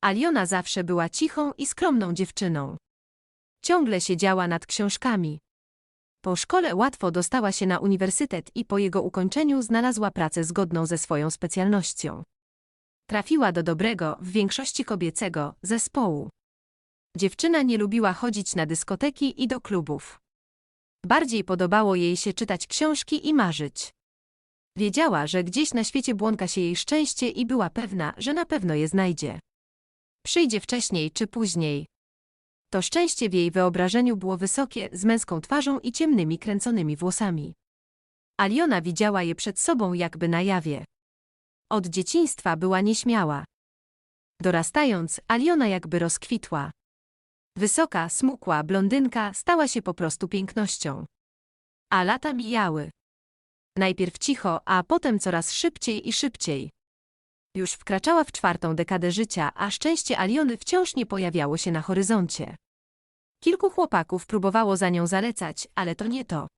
Aliona zawsze była cichą i skromną dziewczyną. Ciągle siedziała nad książkami. Po szkole łatwo dostała się na uniwersytet i po jego ukończeniu znalazła pracę zgodną ze swoją specjalnością. Trafiła do dobrego, w większości kobiecego, zespołu. Dziewczyna nie lubiła chodzić na dyskoteki i do klubów. Bardziej podobało jej się czytać książki i marzyć. Wiedziała, że gdzieś na świecie błąka się jej szczęście i była pewna, że na pewno je znajdzie. Przyjdzie wcześniej czy później. To szczęście w jej wyobrażeniu było wysokie, z męską twarzą i ciemnymi kręconymi włosami. Aliona widziała je przed sobą jakby na jawie. Od dzieciństwa była nieśmiała. Dorastając, Aliona jakby rozkwitła. Wysoka, smukła blondynka stała się po prostu pięknością. A lata mijały. Najpierw cicho, a potem coraz szybciej i szybciej. Już wkraczała w czwartą dekadę życia, a szczęście Aliony wciąż nie pojawiało się na horyzoncie. Kilku chłopaków próbowało za nią zalecać, ale to nie to.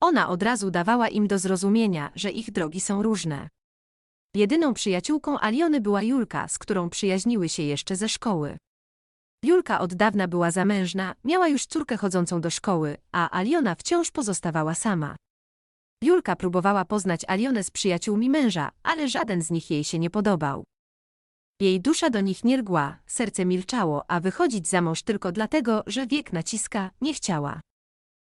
Ona od razu dawała im do zrozumienia, że ich drogi są różne. Jedyną przyjaciółką Aliony była Julka, z którą przyjaźniły się jeszcze ze szkoły. Julka od dawna była zamężna, miała już córkę chodzącą do szkoły, a Aliona wciąż pozostawała sama. Julka próbowała poznać Alionę z przyjaciółmi męża, ale żaden z nich jej się nie podobał. Jej dusza do nich nie lgła, serce milczało, a wychodzić za mąż tylko dlatego, że wiek naciska, nie chciała.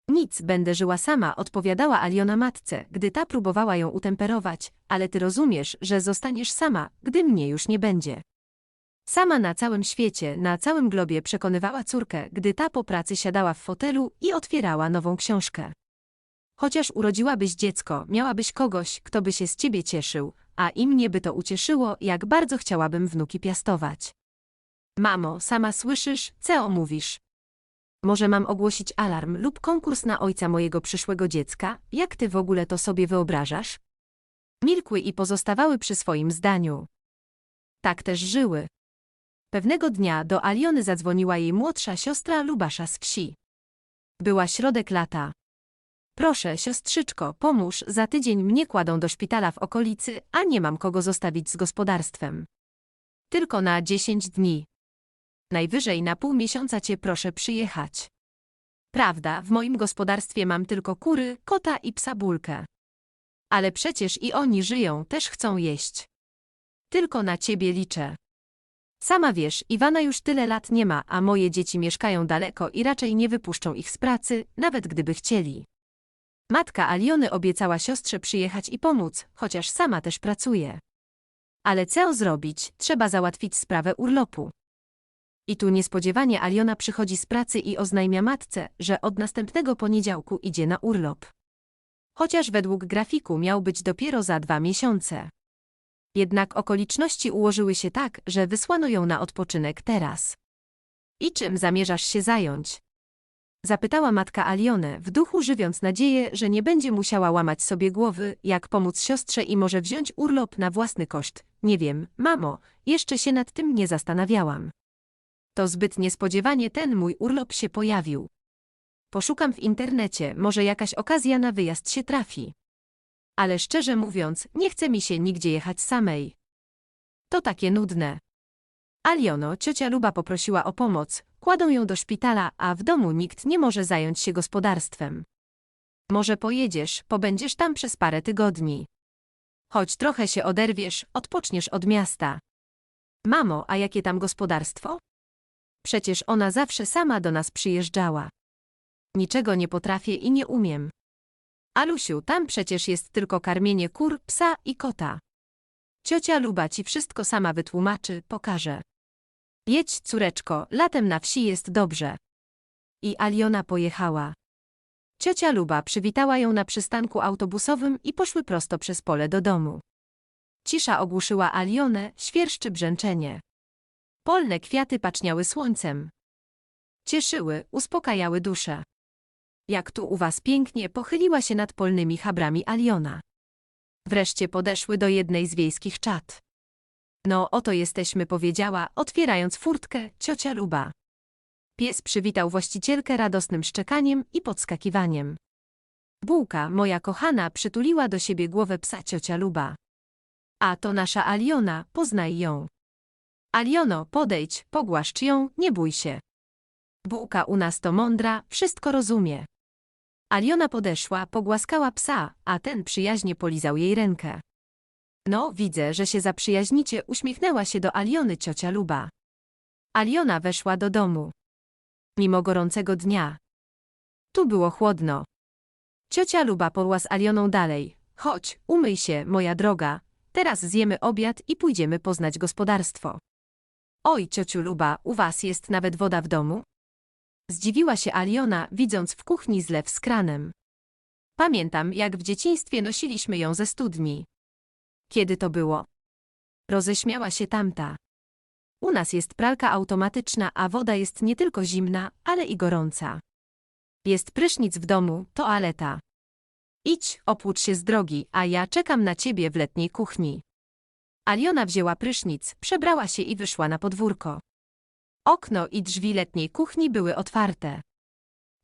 Nic, będę żyła sama, odpowiadała Aliona matce, gdy ta próbowała ją utemperować, ale ty rozumiesz, że zostaniesz sama, gdy mnie już nie będzie. Sama na całym świecie, na całym globie przekonywała córkę, gdy ta po pracy siadała w fotelu i otwierała nową książkę. Chociaż urodziłabyś dziecko, miałabyś kogoś, kto by się z ciebie cieszył, a i mnie by to ucieszyło, jak bardzo chciałabym wnuki piastować. Mamo, sama słyszysz, co mówisz? Może mam ogłosić alarm lub konkurs na ojca mojego przyszłego dziecka? Jak ty w ogóle to sobie wyobrażasz? Milkły i pozostawały przy swoim zdaniu. Tak też żyły. Pewnego dnia do Aliony zadzwoniła jej młodsza siostra Lubasza z wsi. Była środek lata. Proszę, siostrzyczko, pomóż, za tydzień mnie kładą do szpitala w okolicy, a nie mam kogo zostawić z gospodarstwem. Tylko na dziesięć dni. Najwyżej na pół miesiąca cię proszę przyjechać. Prawda, w moim gospodarstwie mam tylko kury, kota i psa bulkę. Ale przecież i oni żyją, też chcą jeść. Tylko na ciebie liczę. Sama wiesz, Iwana już tyle lat nie ma, a moje dzieci mieszkają daleko i raczej nie wypuszczą ich z pracy, nawet gdyby chcieli. Matka Aliony obiecała siostrze przyjechać i pomóc, chociaż sama też pracuje. Ale co zrobić, trzeba załatwić sprawę urlopu. I tu niespodziewanie Aliona przychodzi z pracy i oznajmia matce, że od następnego poniedziałku idzie na urlop. Chociaż według grafiku miał być dopiero za dwa miesiące. Jednak okoliczności ułożyły się tak, że wysłano ją na odpoczynek teraz. I czym zamierzasz się zająć? Zapytała matka Alionę, w duchu żywiąc nadzieję, że nie będzie musiała łamać sobie głowy, jak pomóc siostrze i może wziąć urlop na własny koszt. Nie wiem, mamo, jeszcze się nad tym nie zastanawiałam. To zbyt niespodziewanie ten mój urlop się pojawił. Poszukam w internecie, może jakaś okazja na wyjazd się trafi. Ale szczerze mówiąc, nie chce mi się nigdzie jechać samej. To takie nudne. Aliono, ciocia Luba poprosiła o pomoc, kładą ją do szpitala, a w domu nikt nie może zająć się gospodarstwem. Może pojedziesz, pobędziesz tam przez parę tygodni. Choć trochę się oderwiesz, odpoczniesz od miasta. Mamo, a jakie tam gospodarstwo? Przecież ona zawsze sama do nas przyjeżdżała. Niczego nie potrafię i nie umiem. Alusiu, tam przecież jest tylko karmienie kur, psa i kota. Ciocia Luba ci wszystko sama wytłumaczy, pokaże. Jedź, córeczko, latem na wsi jest dobrze. I Aliona pojechała. Ciocia Luba przywitała ją na przystanku autobusowym i poszły prosto przez pole do domu. Cisza ogłuszyła Alionę, świerszczy brzęczenie. Polne kwiaty paczniały słońcem. Cieszyły, uspokajały duszę. Jak tu u was pięknie pochyliła się nad polnymi chabrami Aliona. Wreszcie podeszły do jednej z wiejskich czat. No oto jesteśmy powiedziała, otwierając furtkę, ciocia Luba. Pies przywitał właścicielkę radosnym szczekaniem i podskakiwaniem. Bułka, moja kochana, przytuliła do siebie głowę psa ciocia Luba. A to nasza Aliona, poznaj ją. Aliono, podejdź, pogłaszcz ją, nie bój się. Bułka u nas to mądra, wszystko rozumie. Aliona podeszła, pogłaskała psa, a ten przyjaźnie polizał jej rękę. No, widzę, że się zaprzyjaźnicie, uśmiechnęła się do Aliony ciocia Luba. Aliona weszła do domu. Mimo gorącego dnia. Tu było chłodno. Ciocia Luba porła z Alioną dalej. Chodź, umyj się, moja droga. Teraz zjemy obiad i pójdziemy poznać gospodarstwo. Oj, ciociu Luba, u was jest nawet woda w domu? Zdziwiła się Aliona, widząc w kuchni zlew z kranem. Pamiętam, jak w dzieciństwie nosiliśmy ją ze studni. Kiedy to było? Roześmiała się tamta. U nas jest pralka automatyczna, a woda jest nie tylko zimna, ale i gorąca. Jest prysznic w domu, toaleta. Idź, opłucz się z drogi, a ja czekam na ciebie w letniej kuchni. Aliona wzięła prysznic, przebrała się i wyszła na podwórko. Okno i drzwi letniej kuchni były otwarte.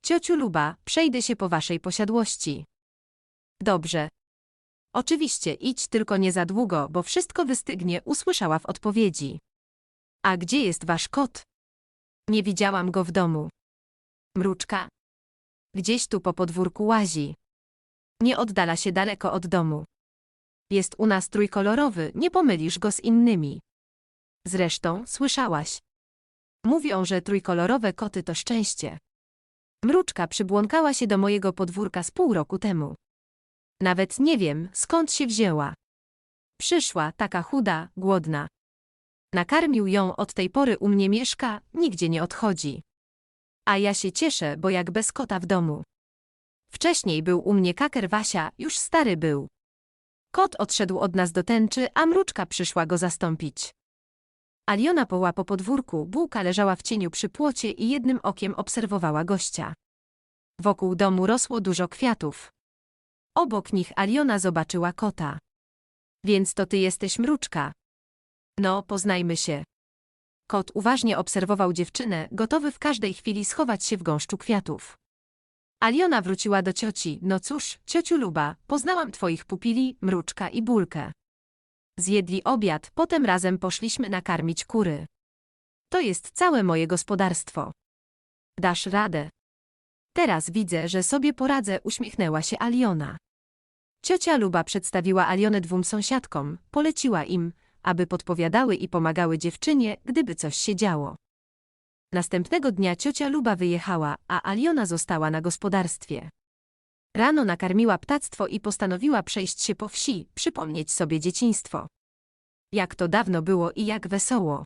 Ciociu Luba, przejdę się po waszej posiadłości. Dobrze. Oczywiście, idź tylko nie za długo, bo wszystko wystygnie, usłyszała w odpowiedzi. A gdzie jest wasz kot? Nie widziałam go w domu. Mruczka. Gdzieś tu po podwórku łazi. Nie oddala się daleko od domu. Jest u nas trójkolorowy, nie pomylisz go z innymi. Zresztą, słyszałaś. Mówią, że trójkolorowe koty to szczęście. Mruczka przybłąkała się do mojego podwórka z pół roku temu. Nawet nie wiem, skąd się wzięła. Przyszła, taka chuda, głodna. Nakarmił ją od tej pory u mnie mieszka, nigdzie nie odchodzi. A ja się cieszę, bo jak bez kota w domu. Wcześniej był u mnie kaker Wasia, już stary był. Kot odszedł od nas do tęczy, a mruczka przyszła go zastąpić. Aliona poła po podwórku, bułka leżała w cieniu przy płocie i jednym okiem obserwowała gościa. Wokół domu rosło dużo kwiatów. Obok nich Aliona zobaczyła kota. Więc to ty jesteś mruczka. No, poznajmy się. Kot uważnie obserwował dziewczynę, gotowy w każdej chwili schować się w gąszczu kwiatów. Aliona wróciła do cioci. No cóż, ciociu Luba, poznałam twoich pupili, mruczka i bulkę. Zjedli obiad, potem razem poszliśmy nakarmić kury. To jest całe moje gospodarstwo. Dasz radę. Teraz widzę, że sobie poradzę, uśmiechnęła się Aliona. Ciocia Luba przedstawiła Alionę dwóm sąsiadkom, poleciła im, aby podpowiadały i pomagały dziewczynie, gdyby coś się działo. Następnego dnia ciocia Luba wyjechała, a Aliona została na gospodarstwie. Rano nakarmiła ptactwo i postanowiła przejść się po wsi, przypomnieć sobie dzieciństwo. Jak to dawno było i jak wesoło.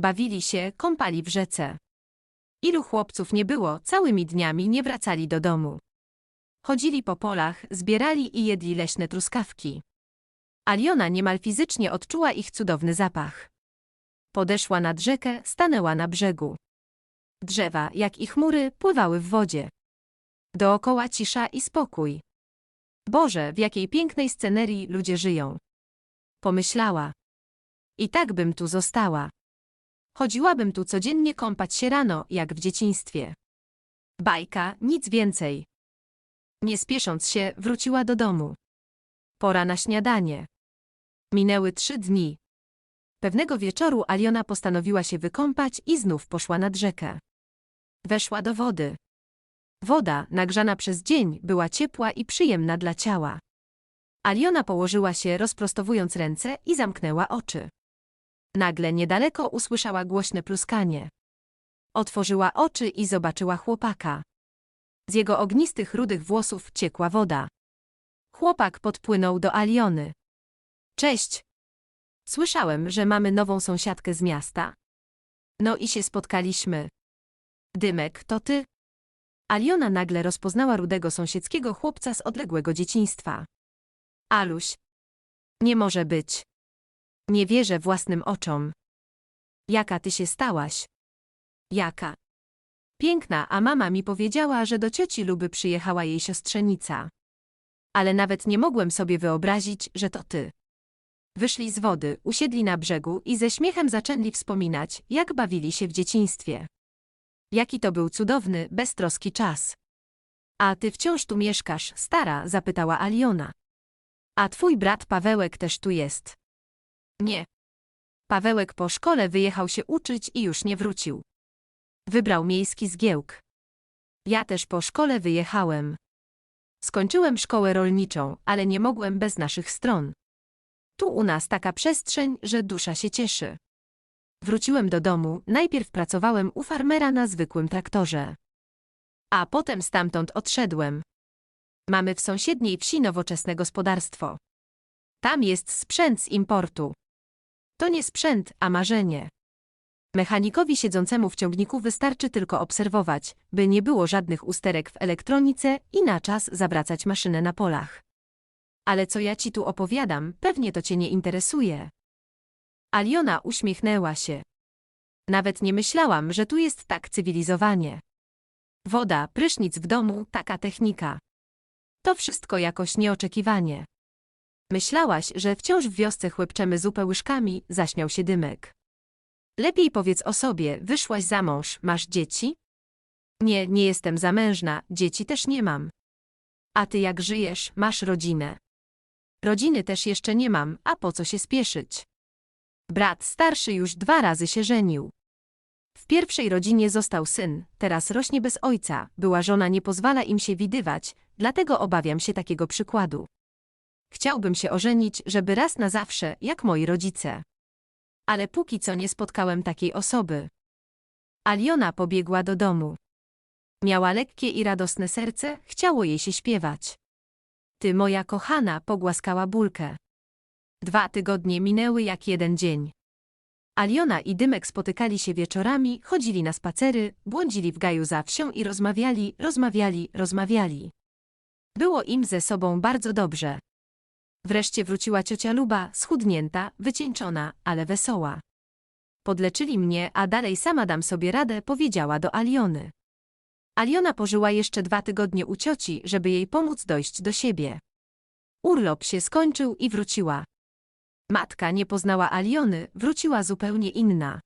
Bawili się, kąpali w rzece. Ilu chłopców nie było, całymi dniami nie wracali do domu. Chodzili po polach, zbierali i jedli leśne truskawki. Aliona niemal fizycznie odczuła ich cudowny zapach. Podeszła nad rzekę, stanęła na brzegu. Drzewa, jak i chmury, pływały w wodzie. Dookoła cisza i spokój. Boże, w jakiej pięknej scenerii ludzie żyją. Pomyślała. I tak bym tu została. Chodziłabym tu codziennie kąpać się rano, jak w dzieciństwie. Bajka, nic więcej. Nie spiesząc się, wróciła do domu. Pora na śniadanie. Minęły trzy dni. Pewnego wieczoru Aliona postanowiła się wykąpać i znów poszła nad rzekę. Weszła do wody. Woda, nagrzana przez dzień, była ciepła i przyjemna dla ciała. Aliona położyła się, rozprostowując ręce i zamknęła oczy. Nagle niedaleko usłyszała głośne pluskanie. Otworzyła oczy i zobaczyła chłopaka. Z jego ognistych, rudych włosów ciekła woda. Chłopak podpłynął do Aliony. Cześć. Słyszałem, że mamy nową sąsiadkę z miasta. No i się spotkaliśmy. Dymek, to ty? Aliona nagle rozpoznała rudego sąsiedzkiego chłopca z odległego dzieciństwa. Aluś. Nie może być. Nie wierzę własnym oczom. Jaka ty się stałaś? Jaka? Piękna, a mama mi powiedziała, że do cioci Luby przyjechała jej siostrzenica. Ale nawet nie mogłem sobie wyobrazić, że to ty. Wyszli z wody, usiedli na brzegu i ze śmiechem zaczęli wspominać, jak bawili się w dzieciństwie. Jaki to był cudowny, beztroski czas. A ty wciąż tu mieszkasz, stara? zapytała Aliona. A twój brat Pawełek też tu jest. Nie. Pawełek po szkole wyjechał się uczyć i już nie wrócił. Wybrał miejski zgiełk. Ja też po szkole wyjechałem. Skończyłem szkołę rolniczą, ale nie mogłem bez naszych stron. Tu u nas taka przestrzeń, że dusza się cieszy. Wróciłem do domu, najpierw pracowałem u farmera na zwykłym traktorze. A potem stamtąd odszedłem. Mamy w sąsiedniej wsi nowoczesne gospodarstwo. Tam jest sprzęt z importu. To nie sprzęt, a marzenie. Mechanikowi siedzącemu w ciągniku wystarczy tylko obserwować, by nie było żadnych usterek w elektronice i na czas zawracać maszynę na polach. Ale co ja ci tu opowiadam, pewnie to cię nie interesuje. Aliona uśmiechnęła się. Nawet nie myślałam, że tu jest tak cywilizowanie. Woda, prysznic w domu, taka technika. To wszystko jakoś nieoczekiwanie. Myślałaś, że wciąż w wiosce chłepczemy zupę łyżkami, zaśmiał się Dymek. Lepiej powiedz o sobie, wyszłaś za mąż, masz dzieci? Nie, nie jestem zamężna, dzieci też nie mam. A ty jak żyjesz, masz rodzinę. Rodziny też jeszcze nie mam, a po co się spieszyć? Brat starszy już dwa razy się żenił. W pierwszej rodzinie został syn, teraz rośnie bez ojca, była żona nie pozwala im się widywać, dlatego obawiam się takiego przykładu. Chciałbym się ożenić, żeby raz na zawsze, jak moi rodzice. Ale póki co nie spotkałem takiej osoby. Aliona pobiegła do domu. Miała lekkie i radosne serce, chciało jej się śpiewać. Ty, moja kochana, pogłaskała bólkę. Dwa tygodnie minęły jak jeden dzień. Aliona i Dymek spotykali się wieczorami, chodzili na spacery, błądzili w gaju za wsią i rozmawiali, rozmawiali, rozmawiali. Było im ze sobą bardzo dobrze. Wreszcie wróciła ciocia Luba, schudnięta, wycieńczona, ale wesoła. Podleczyli mnie, a dalej sama dam sobie radę, powiedziała do Aliony. Aliona pożyła jeszcze dwa tygodnie u cioci, żeby jej pomóc dojść do siebie. Urlop się skończył i wróciła. Matka nie poznała Aliony, wróciła zupełnie inna.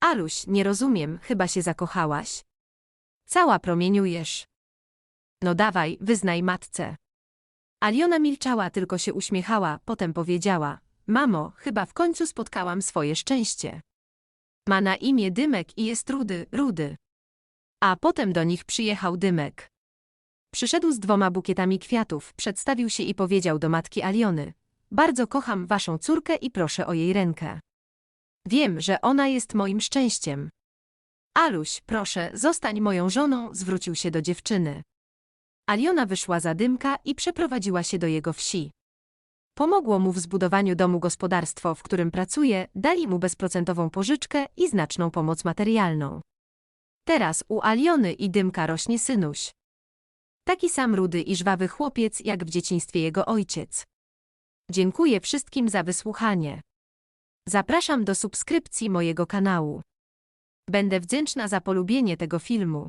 Aluś, nie rozumiem, chyba się zakochałaś? Cała promieniujesz. No dawaj, wyznaj matce. Aliona milczała, tylko się uśmiechała, potem powiedziała: Mamo, chyba w końcu spotkałam swoje szczęście. Ma na imię Dymek i jest rudy, rudy. A potem do nich przyjechał Dymek. Przyszedł z dwoma bukietami kwiatów, przedstawił się i powiedział do matki Aliony: Bardzo kocham waszą córkę i proszę o jej rękę. Wiem, że ona jest moim szczęściem. Aluś, proszę, zostań moją żoną, zwrócił się do dziewczyny. Aliona wyszła za Dymka i przeprowadziła się do jego wsi. Pomogło mu w zbudowaniu domu gospodarstwo, w którym pracuje, dali mu bezprocentową pożyczkę i znaczną pomoc materialną. Teraz u Aliony i Dymka rośnie synuś. Taki sam rudy i żwawy chłopiec, jak w dzieciństwie jego ojciec. Dziękuję wszystkim za wysłuchanie. Zapraszam do subskrypcji mojego kanału. Będę wdzięczna za polubienie tego filmu.